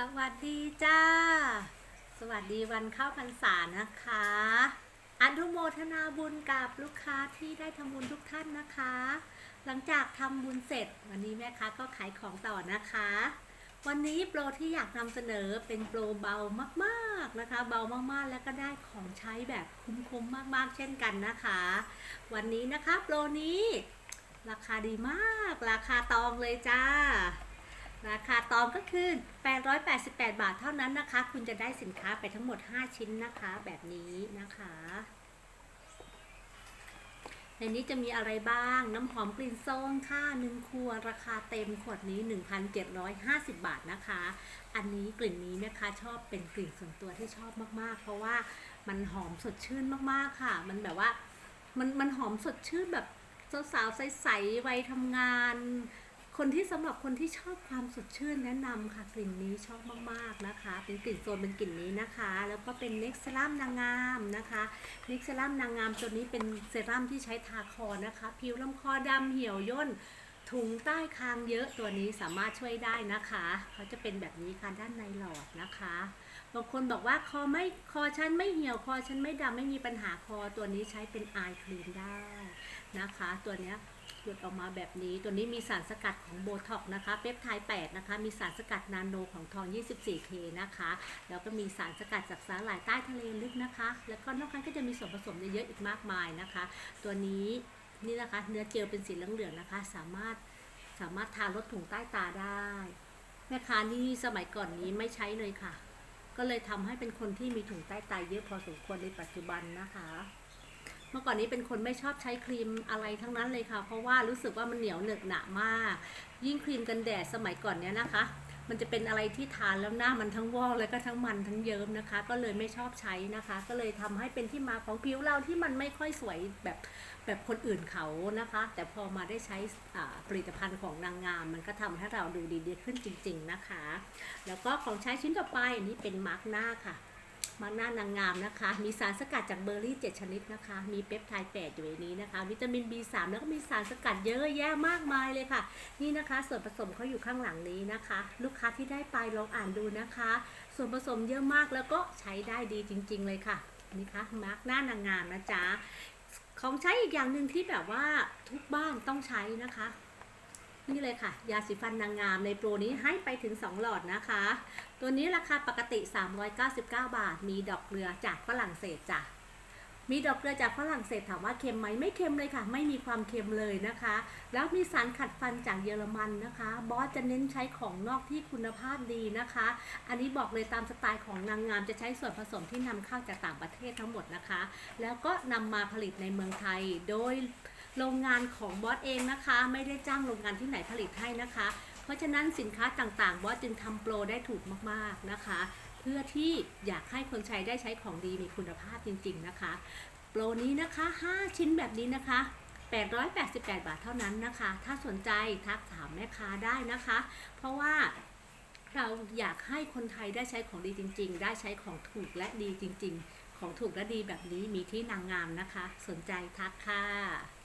สวัสดีจ้า สวัสดีวันเข้าพรรษานะคะ อนุโมทนาบุญกับลูกค้าที่ได้ทำบุญทุกท่านนะคะ หลังจากทำบุญเสร็จ วันนี้แม่ค้าก็ขายของต่อนะคะ วันนี้โปรที่อยากนำเสนอเป็นโปรเบามากๆนะคะ เบามากๆแล้วก็ได้ของใช้แบบคุ้มๆมากๆ เช่นกันนะคะ วันนี้นะคะโปรนี้ ราคาดีมาก ราคาตองเลยจ้า ราคาตองก็คือ 888 บาทเท่านั้นนะคะ คุณจะได้สินค้าไปทั้งหมด 5 ชิ้นนะคะ แบบนี้นะคะ ในนี้จะมีอะไรบ้าง น้ำหอมกลิ่นส้มค่ะ1ขวดราคาเต็มขวดนี้ 1,750 บาทนะคะ อันนี้กลิ่นนี้นะคะชอบเป็นกลิ่นส่วนตัวที่ชอบมากๆ เพราะว่ามันหอมสดชื่นมากๆค่ะ มันแบบว่า มันมันหอมสดชื่นแบบสาวๆใสๆวัยทำงาน คนที่สำหรับคนที่ชอบความสดชื่นแนะนำค่ะกลิ่นนี้ชอบมากๆนะคะ เป็นกลิ่นโซนเป็นกลิ่นนี้นะคะ แล้วก็เป็นเน็กซ์ลัมนางงามนะคะเน็กซ์ลัมนางงามตัวนี้เป็นเซรั่มที่ใช้ทาคอนะคะ ผิวลำคอดำเหี่ยวย่น ถุงใต้คางเยอะตัวนี้สามารถช่วยได้นะคะเขาจะเป็นแบบนี้ค่ะด้านในหลอดนะคะบางคนบอกว่าคอไม่คอฉันไม่เหี่ยวคอฉันไม่ดำไม่มีปัญหาคอตัวนี้ใช้เป็นไอครีมได้นะคะ ตัวนี้หลุดออกมาแบบนี้ตัวนี้มีสารสกัดของโบท็อกนะคะเปปไทด์8นะคะ มีสารสกัดนาโนของทอง 24K นะคะ แล้วก็มีสารสกัดจากสาหร่ายใต้ทะเลลึกนะคะ แล้วก็นอกนั้นก็จะมีส่วนผสมเยอะๆอีกมากมายนะคะ ตัวนี้ นี่นะคะ เนื้อเจลเป็นสีเหลืองๆนะคะ สามารถสามารถทาลดถุงใต้ตาได้ แม่ค้านี่สมัยก่อนนี้ไม่ใช้เลยค่ะ ก็เลยทำให้เป็นคนที่มีถุงใต้ตาเยอะพอสมควรในปัจจุบันนะคะ เมื่อก่อนนี้เป็นคนไม่ชอบใช้ครีมอะไรทั้งนั้นเลยค่ะ เพราะว่ารู้สึกว่ามันเหนียวเหนอะหนะมาก ยิ่งครีมกันแดดสมัยก่อนเนี้ยนะคะ มันจะเป็นอะไรที่ทานแล้วหน้ามันทั้งวอกแล้วก็ทั้งมันทั้งเยิ้มนะคะ ก็เลยไม่ชอบใช้นะคะ ก็เลยทำให้เป็นที่มาของผิวเราที่มันไม่ค่อยสวยแบบแบบคนอื่นเขานะคะ แต่พอมาได้ใช้อ่าผลิตภัณฑ์ของนางงาม มันก็ทำให้เราดูดีขึ้นจริง ๆนะคะ แล้วก็ของใช้ชิ้นต่อไปอันนี้เป็นมาร์กหน้าค่ะ มาร์กหน้านางงามนะคะ มีสารสกัดจากเบอร์รี่ 7 ชนิดนะคะ มีเปปไทด์8อยู่ในนี้นะคะ วิตามิน B3 แล้วก็มีสารสกัดเยอะแยะมากมายเลยค่ะ นี่นะคะ ส่วนผสมเขาอยู่ข้างหลังนี้นะคะ ลูกค้าที่ได้ไปลองอ่านดูนะคะ ส่วนผสมเยอะมากแล้วก็ใช้ได้ดีจริง ๆ เลยค่ะนี่ค่ะมาร์กหน้านางงามนะจ๊ะของใช้อีกอย่างหนึ่งที่แบบว่าทุกบ้านต้องใช้นะคะ นี่เลยค่ะ ยาสีฟันนางงามในโปรนี้ให้ไปถึง 2 หลอดนะคะ ตัวนี้ราคาปกติ 399 บาท มีดอกเกลือจากฝรั่งเศสจ้ะมีดอกเกลือจากฝรั่งเศสถามว่าเค็มไหมไม่เค็มเลยค่ะ ไม่มีความเค็มเลยนะคะ แล้วมีสารขัดฟันจากเยอรมันนะคะ บอสจะเน้นใช้ของนอกที่คุณภาพดีนะคะ อันนี้บอกเลยตามสไตล์ของนางงามจะใช้ส่วนผสมที่นำเข้าจากต่างประเทศทั้งหมดนะคะ แล้วก็นำมาผลิตในเมืองไทยโดย โรงงานของบอสเองนะคะ ไม่ได้จ้างโรงงานที่ไหนผลิตให้นะคะ เพราะฉะนั้นสินค้าต่างๆ บอสจึงทำโปรได้ถูกมากๆนะคะ เพื่อที่อยากให้คนใช้ได้ใช้ของดีมีคุณภาพจริงๆนะคะ โปรนี้นะคะ 5 ชิ้นแบบนี้นะคะ 888 บาทเท่านั้นนะคะ ถ้าสนใจทักถามแม่ค้าได้นะคะ เพราะว่าเราอยากให้คนไทยได้ใช้ของดีจริง ๆ ได้ใช้ของถูกและดีจริง ๆ ของถูกและดีแบบนี้มีที่นางงามนะคะ สนใจทักค่ะ